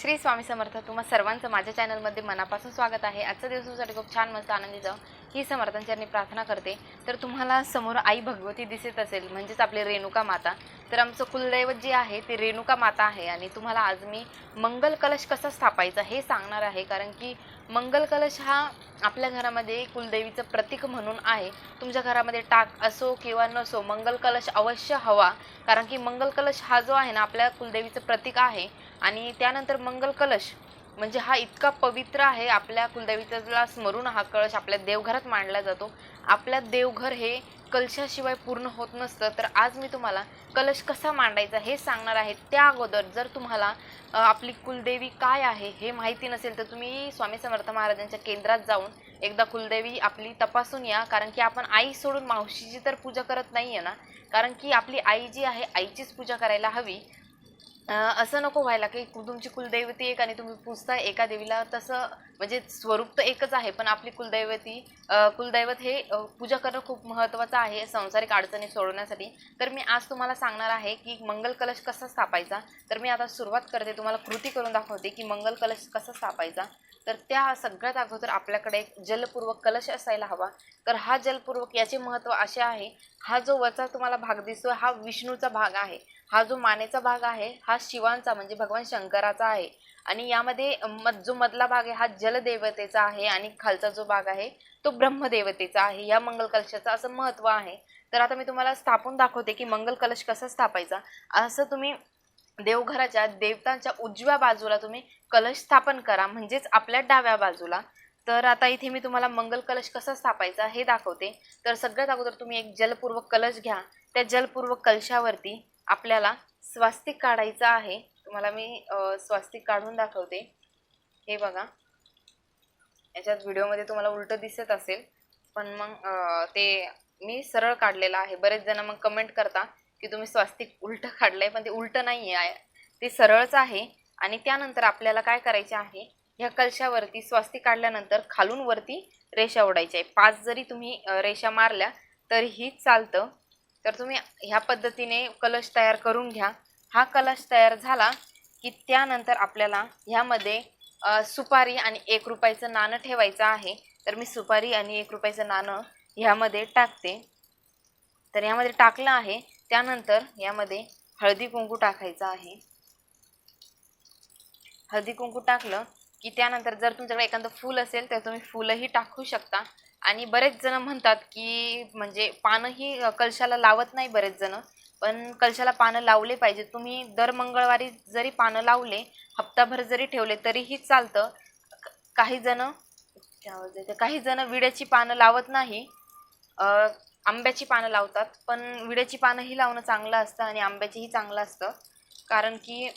श्री स्वामी समर्थ तुम्हा सर्वांचं माझ्या चॅनलमध्ये मनापासून स्वागत आहे. आजचा दिवसासाठी खूप छान मस्त आनंदी जाऊ. ही समर्थांच्या प्रार्थना करते. तर तुम्हाला समोर आई भगवती दिसत असेल म्हणजेच आपली रेणुका माता. तर आमचं कुलदैवत जे आहे ते रेणुका माता आहे. आणि तुम्हाला आज मी मंगल कलश कसा स्थापायचा हे सांगणार आहे. कारण की मंगल कलश हा आपल्या घरामध्ये कुलदेवीचं प्रतीक म्हणून आहे. तुमच्या घरामध्ये टाक असो किंवा नसो मंगल कलश अवश्य हवा. कारण की मंगल कलश हा जो आहे ना आपल्या कुलदेवीचं प्रतीक आहे. आणि त्यानंतर मंगल कलश म्हणजे हा इतका पवित्र आहे आपल्या कुलदेवीचा स्मरून हा कळश आपल्या देवघरात मांडला जातो. आपल्या देवघर हे कलशाशिवाय पूर्ण होत नसतं. तर आज मी तुम्हाला कलश कसा मांडायचा हे सांगणार आहे. त्या अगोदर जर तुम्हाला आपली कुलदेवी काय आहे हे माहिती नसेल तर तुम्ही स्वामी समर्थ महाराजांच्या केंद्रात जाऊन एकदा कुलदेवी आपली तपासून या. कारण की आपण आई सोडून मावशीची तर पूजा करत नाही आहे ना. कारण की आपली आई जी आहे आईचीच पूजा करायला हवी. असं नको व्हायला की तुमची कुलदैवती एक आणि तुम्ही पूजता एका देवीला. तसं म्हणजे स्वरूप तर एकच आहे पण आपली कुलदैवती कुलदैवत हे पूजा करणं खूप महत्त्वाचं आहे संसारिक अडचणी सोडवण्यासाठी. तर मी आज तुम्हाला सांगणार आहे की मंगल कलश कसा स्थापायचा. तर मी आता सुरुवात करते तुम्हाला कृती करून दाखवते की मंगल कलश कसा स्थापायचा. तर त्या सगळ्यात अगोदर आपल्याकडे एक जलपूर्वक कलश असायला हवा. तर हा जलपूर्वक याचे महत्त्व असे आहे हा जो वरचा तुम्हाला भाग दिसतो हा विष्णूचा भाग आहे. हा जो मानेचा भाग आहे हा शिवांचा म्हणजे भगवान शंकराचा आहे. आणि यामध्ये मध जो मधला भाग आहे हा जलदेवतेचा आहे आणि खालचा जो भाग आहे तो ब्रह्मदेवतेचा आहे. या मंगल कलशाचं असं महत्त्व आहे. तर आता मी तुम्हाला स्थापून दाखवते की मंगल कलश कसा स्थापायचा. असं तुम्ही देवघराच्या देवतांच्या उजव्या बाजूला तुम्ही कलश स्थापन करा म्हणजेच आपल्या डाव्या बाजूला. तर आता इथे मी तुम्हाला मंगल कलश कसा स्थापायचा हे दाखवते. तर सगळ्यात अगोदर तुम्ही एक जलपूर्वक कलश घ्या. त्या जलपूर्वक कलशावरती आपल्याला स्वास्तिक काढायचं आहे. तुम्हाला मी स्वास्तिक काढून दाखवते. हे बघा. याच्यात व्हिडिओमध्ये तुम्हाला उलटं दिसत असेल. पण मग ते मी सरळ काढलेलं आहे. बरेच जण मग कमेंट करता की तुम्ही स्वास्तिक उलटं काढलंय पण ते उलटं नाही आहे ते सरळच आहे. आणि त्यानंतर आपल्याला काय करायचे आहे? ह्या कलशावरती स्वास्तिक काढल्यानंतर खालून वरती रेषा ओढायची आहे पाच जरी तुम्ही रेषा मारल्या तरीही चालतं. तर तुम्ही ह्या पद्धतीने कलश तयार करून घ्या. हा कलश तयार झाला की त्यानंतर आपल्याला ह्यामध्ये सुपारी आणि एक रुपयाचं नाणं ठेवायचं आहे. तर मी सुपारी आणि एक रुपयाचं नाणं ह्यामध्ये टाकते. तर ह्यामध्ये टाकलं आहे. त्यानंतर यामध्ये हळदी कुंकू टाकायचं आहे. हळदी कुंकू टाकलं की त्यानंतर जर तुमच्याकडे एखादं फूल असेल तर तुम्ही फुलंही टाकू शकता. आणि बरेच जण म्हणतात की म्हणजे पानंही कलशाला लावत नाही बरेच जण. पण कलशाला पानं लावले पाहिजे. तुम्ही दर मंगळवारी जरी पानं लावले हप्ताभर जरी ठेवले तरीही चालतं. काही जण काही जण विड्याची पानं लावत नाही. आंब्याची पानं लावतात पण विड्याची पानंही लावणं चांगलं असतं आणि आंब्याचीही चांगलं असतं. कारण की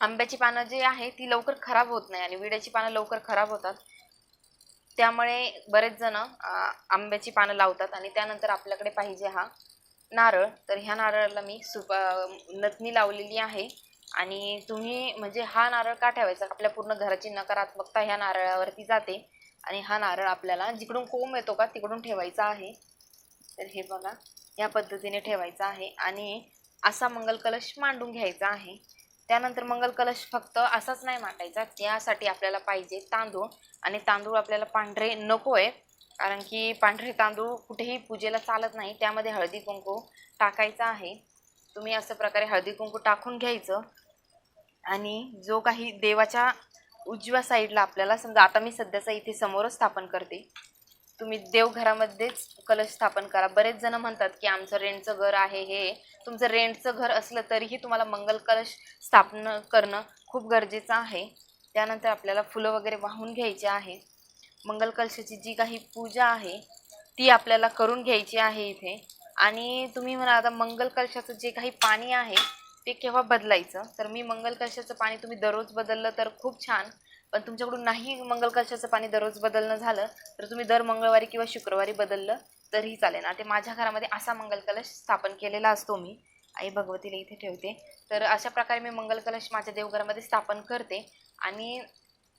आंब्याची पानं जी आहे ती लवकर खराब होत नाही आणि विड्याची पानं लवकर खराब होतात. त्यामुळे बरेच जण आंब्याची पानं लावतात आणि त्यानंतर आपल्याकडे पाहिजे हा नारळ. तर ह्या नारळाला मी सुप नथनी लावलेली आहे. आणि तुम्ही म्हणजे हा नारळ का ठेवायचा? आपल्या पूर्ण घराची नकारात्मकता ह्या नारळावरती जाते. आणि हा नारळ आपल्याला जिकडून कोंब येतो का तिकडून ठेवायचा आहे. तर हे बघा या पद्धतीने ठेवायचं आहे आणि असा मंगल कलश मांडून घ्यायचा आहे. त्यानंतर मंगल कलश फक्त असाच नाही मांडायचा त्यासाठी आपल्याला पाहिजे तांदूळ आणि तांदूळ आपल्याला पांढरे नको आहे कारण की पांढरे तांदूळ कुठेही पूजेला चालत नाही त्यामध्ये हळदी कुंकू टाकायचा आहे. तुम्ही असं प्रकारे हळदी कुंकू टाकून घ्यायचं आणि जो काही देवाच्या उजव्या साईडला आपल्याला समजा आता मी सध्याचा इथे समोरच स्थापन करते तुम्ही देवघरामध्येच कलश स्थापन करा. बरेच जण म्हणतात की आमचं रेंटचं घर आहे हे. तुमचं रेंटचं घर असलं तरीही तुम्हाला मंगल कलश स्थापन करणं खूप गरजेचं आहे. त्यानंतर आपल्याला फुलं वगैरे वाहून घ्यायची आहे. मंगल कलशाची जी काही पूजा आहे ती आपल्याला करून घ्यायची आहे इथे. आणि तुम्ही म्हणा आता मंगल कलशाचं जे काही पाणी आहे ते केव्हा बदलायचं? तर मी मंगल कलशाचं पाणी तुम्ही दररोज बदललं तर खूप छान. पण तुमच्याकडून नाही मंगल कलशाचं पाणी दररोज बदलणं झालं तर तुम्ही दर मंगळवारी किंवा शुक्रवारी बदललं तरीही चालेल. ना ते माझ्या घरामध्ये असा मंगल कलश स्थापन केलेला असतो मी आई भगवतीला इथे ठेवते. तर अशा प्रकारे मी मंगल कलश माझ्या देवघरामध्ये स्थापन करते. आणि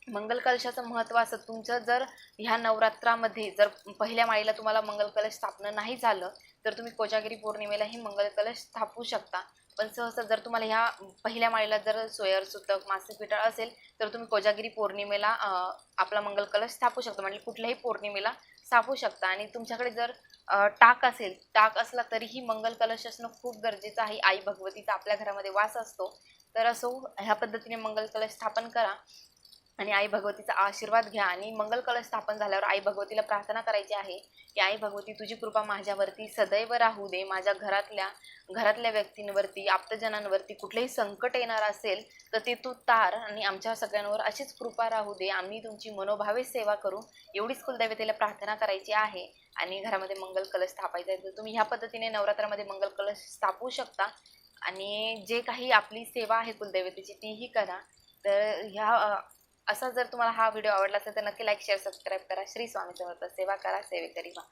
मंगल कलशाचं महत्त्व असं तुमचं जर ह्या नवरात्रामध्ये जर पहिल्या माळीला तुम्हाला मंगल कलश स्थापन नाही झालं तर तुम्ही कोजागिरी पौर्णिमेलाही मंगल कलश स्थापू शकता. पण सहसा जर तुम्हाला ह्या पहिल्या माळीला जर सोयर सुतक मासिक पिटाळ असेल तर तुम्ही कोजागिरी पौर्णिमेला आपला मंगल कलश स्थापू शकता. म्हणजे कुठल्याही पौर्णिमेला स्थापू शकता. आणि तुमच्याकडे जर टाक असेल टाक असला तरीही मंगल कलश असणं खूप गरजेचं आहे. आई भगवतीचा आपल्या घरामध्ये वास असतो. तर असो ह्या पद्धतीने मंगल कलश स्थापन करा. आणि आई भगवतीचा आशीर्वाद घ्या. आणि मंगल कलश स्थापन झाल्यावर आई भगवतीला प्रार्थना करायची आहे की आई भगवती तुझी कृपा माझ्यावरती सदैव राहू दे. माझ्या घरातल्या घरातल्या व्यक्तींवरती आप्तजनांवरती कुठलेही संकट येणार असेल तर ते तू तार आणि आमच्या सगळ्यांवर अशीच कृपा राहू दे. आम्ही तुमची मनोभावे सेवा करू. एवढीच कुलदैवतेला प्रार्थना करायची आहे. आणि घरामध्ये मंगल कलश स्थापायचा आहे. तर तुम्ही ह्या पद्धतीने नवरात्रामध्ये मंगल कलश स्थापू शकता. आणि जे काही आपली सेवा आहे कुलदैवतेची तीही करा. तर ह्या असा जर तुम्हाला हा व्हिडिओ आवडला असेल तर नक्की लाईक शेअर सबस्क्राईब करा. श्री स्वामी समर्थ सेवा करा. सेवेकरी व्हा